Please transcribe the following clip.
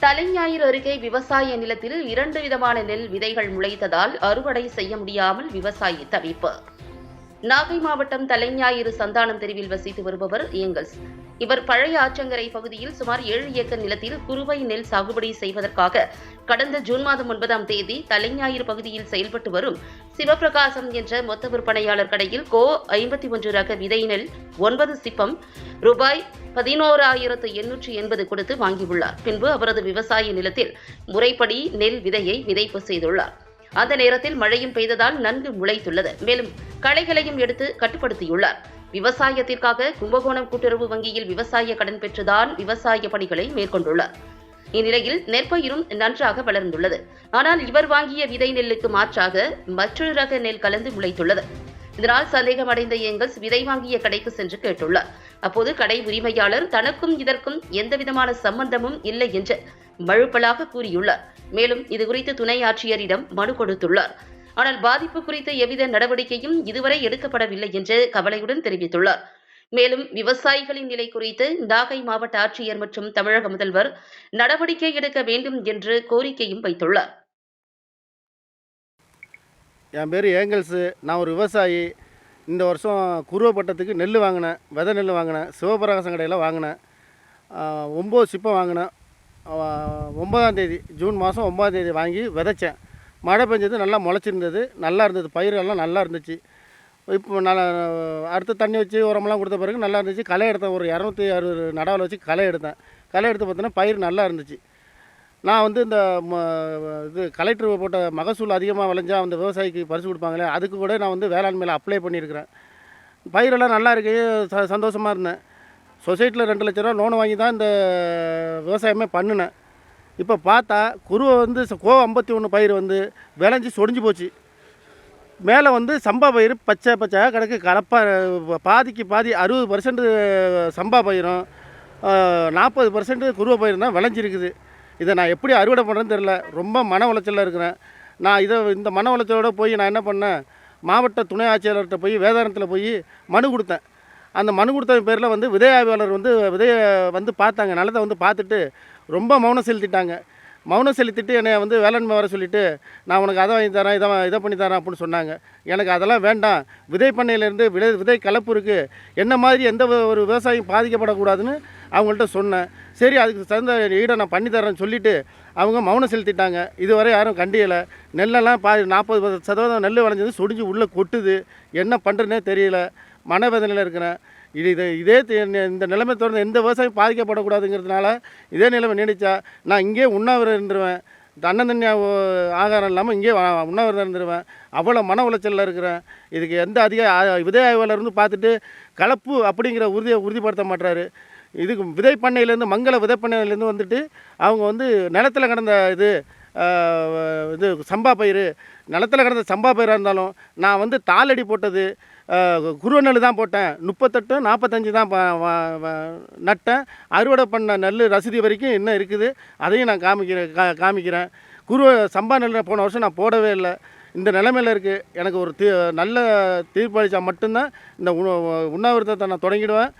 தலைஞாயிறு அருகே விவசாய நிலத்தில் இரண்டு விதமான நெல் விதைகள் முளைத்ததால் அறுவடை செய்ய முடியாமல் விவசாயி தவிப்பு. நாகை மாவட்டம் தலைஞாயிறு சந்தானம் தெருவில் வசித்து வருபவர் ஏங்கல்ஸ். இவர் பழைய ஆற்றங்கரை பகுதியில் சுமார் ஏழு ஏக்கர் நிலத்தில் குறுவை நெல் சாகுபடி செய்வதற்காக கடந்த ஜூன் மாதம் ஒன்பதாம் தேதி தலைஞாயிறு பகுதியில் செயல்பட்டு வரும் சிவபிரகாசம் என்ற மொத்த விற்பனையாளர் கடையில் கோ ஐம்பத்தி ஒன்று ரக விதை நெல் ஒன்பது சிப்பம் ரூபாய் பதினோராயிரத்து எண்ணூற்று எண்பது கொடுத்து வாங்கியுள்ளார். பின்பு அவரது விவசாய நிலத்தில் முறைப்படி நெல் விதையை விதைப்பு செய்துள்ளார். அந்த நேரத்தில் மழையும் பெய்ததால் நன்கு முளைத்துள்ளது. மேலும் களைகளையும் எடுத்து கட்டுப்படுத்தியுள்ளார். விவசாயத்திற்காக கும்பகோணம் கூட்டுறவு வங்கியில் விவசாய கடன் பெற்றுதான் விவசாய பணிகளை மேற்கொண்டுள்ளார். இந்நிலையில் நெற்பயிரும் நன்றாக வளர்ந்துள்ளது. ஆனால் இவர் வாங்கிய விதை நெல்லுக்கு மாற்றாக மற்றொரு ரக நெல் கலந்து முளைத்துள்ளது. இதனால் சந்தேகமடைந்த ஏங்கல்ஸ் விதை வாங்கிய கடைக்கு சென்று கேட்டுள்ளார். அப்போது கடை உரிமையாளர் தனக்கும் இதற்கும் எந்தவிதமான சம்பந்தமும் இல்லை என்று மழுப்பலாக கூறியுள்ளார். மேலும் இதுகுறித்து துணை ஆட்சியரிடம் மனு கொடுத்துள்ளார். ஆனால் பாதிப்பு குறித்த எவ்வித நடவடிக்கையும் இதுவரை எடுக்கப்படவில்லை என்று கவலையுடன் தெரிவித்துள்ளார். மேலும் விவசாயிகளின் நிலை குறித்து நாகை மாவட்ட ஆட்சியர் மற்றும் தமிழக முதல்வர் நடவடிக்கை எடுக்க வேண்டும் என்று கோரிக்கையும் வைத்துள்ளார். என் பேர் ஏங்கல்ஸு. நான் ஒரு விவசாயி. இந்த வருஷம் குருவப்பட்டத்துக்கு நெல் வாங்கினேன் விதை நெல் வாங்கினேன் சிவபிரகாசம் கடையில் வாங்கினேன். ஒம்பது சிப்பம் வாங்கினேன். ஒம்பதாம் ஒன்பதாம் தேதி ஜூன் மாதம் ஒன்பதாம் தேதி வாங்கி விதைச்சேன். மழை பெஞ்சது நல்லா முளைச்சிருந்தது நல்லா இருந்தது. பயிரெல்லாம் நல்லா இருந்துச்சு. இப்போ நல்லா அடுத்து தண்ணி வச்சு உரமெல்லாம் கொடுத்த பிறகு நல்லா இருந்துச்சு. களை எடுத்தேன். ஒரு இரநூத்தி அறுபது நடவில் வச்சு களை எடுத்தேன். களை எடுத்து பார்த்தோன்னா பயிர் நல்லா இருந்துச்சு. நான் வந்து இந்த ம- இது கலெக்டர் போட்ட மகசூல் அதிகமாக விளைஞ்சால் அந்த விவசாயிக்கு பரிசு கொடுப்பாங்களே அதுக்கு கூட நான் வந்து வேளாண்மையில் அப்ளை பண்ணியிருக்கிறேன். பயிரெல்லாம் நல்லா இருக்கு. ச சந்தோஷமாக இருந்தேன். சொசைட்டியில் ரெண்டு லட்ச ரூபா லோன் வாங்கி தான் இந்த விவசாயமே பண்ணினேன். இப்போ பார்த்தா குருவை வந்து கோ ஐம்பத்தி ஒன்று பயிர் வந்து விளைஞ்சி சொடிஞ்சு போச்சு. மேலே வந்து சம்பா பயிர் பச்சை பச்சை கிடக்கு. கலப்பா பாதிக்கு பாதி அறுபது பர்சன்ட் சம்பா பயிரும். நாற்பது பர்சன்ட் குருவை பயிர் தான் விளைஞ்சிருக்குது. இதை நான் எப்படி அறுவடை பண்ணுறேன்னு தெரில ரொம்ப மன உளைச்சலில் இருக்கிறேன். நான் இதை இந்த மன உளைச்சலோட போய் நான் என்ன பண்ணேன்? மாவட்ட துணை ஆட்சியாளர்கிட்ட போய் வேதாரத்தில் போய் மனு கொடுத்தேன். அந்த மனு கொடுத்த பேரில் வந்து விதை ஆய்வாளர் வந்து விதையை வந்து பார்த்தாங்க. நிலத்தை வந்து பார்த்துட்டு ரொம்ப மௌனம் செலுத்திட்டாங்க. மௌனம் செலுத்திட்டு என்னை வந்து வேளாண்மை வர சொல்லிவிட்டு நான் உனக்கு அதை வாங்கி தரேன் இதை இதை பண்ணி தரேன் அப்படின்னு சொன்னாங்க. எனக்கு அதெல்லாம் வேண்டாம். விதை பண்ணையிலேருந்து விதை விதை கலப்பு இருக்குது என்ன மாதிரி எந்த ஒரு- ஒரு விவசாயம் பாதிக்கப்படக்கூடாதுன்னு அவங்கள்ட்ட சொன்னேன். சரி அதுக்கு தகுந்த ஈடை நான் பண்ணி தரேன்னு சொல்லிவிட்டு அவங்க மௌனம் செலுத்திட்டாங்க. இதுவரை யாரும் கண்டியலை. நெல்லெல்லாம் பா நாற்பது சதவீதம் நெல் விளைஞ்சது சொடிஞ்சு உள்ளே கொட்டுது. என்ன பண்ணுறதுனே தெரியல. மனவேதனையில் இருக்கிறேன் இது இது இதே இந்த நிலைமை தொடர்ந்து எந்த விவசாயம் பாதிக்கப்படக்கூடாதுங்கிறதுனால இதே நிலைமை நீடித்தா நான் இங்கே உண்ணாவிரதம் இருந்துருவேன். அண்ணன் ஆகாரம் இல்லாமல் இங்கே உண்ணாவிரதம் இருந்துருவேன். அவ்வளோ மன உளைச்சலில் இருக்கிறேன். இதுக்கு எந்த அதிக விதை ஆய்வாளர் வந்து பார்த்துட்டு கலப்பு அப்படிங்கிற உறுதியை உறுதிப்படுத்த மாட்டாரு இதுக்கு விதை பண்ணையிலேருந்து மங்கள விதை பண்ணையிலேருந்து வந்துட்டு அவங்க வந்து நிலத்தில் கடந்த இது இது சம்பா பயிர் நிலத்தில் கிடந்த சம்பா பயிராக இருந்தாலும் நான் வந்து தாளடி போட்டது குருவ நெல் தான் போட்டேன். முப்பத்தெட்டு நாற்பத்தஞ்சு தான் நட்டேன். அறுவடை பண்ண நெல் ரசிதி வரைக்கும் இன்னும் இருக்குது. அதையும் நான் காமிக்கிறேன் கா காமிக்கிறேன். குருவ சம்பா நெல் போன வருஷம் நான் போடவே இல்லை. இந்த நிலைமையில் இருக்குது எனக்கு ஒரு தீ நல்ல தீர்ப்பளித்தா மட்டும்தான் இந்த உண உண்ணாவிரதத்தை நான் தொடங்கிடுவேன்.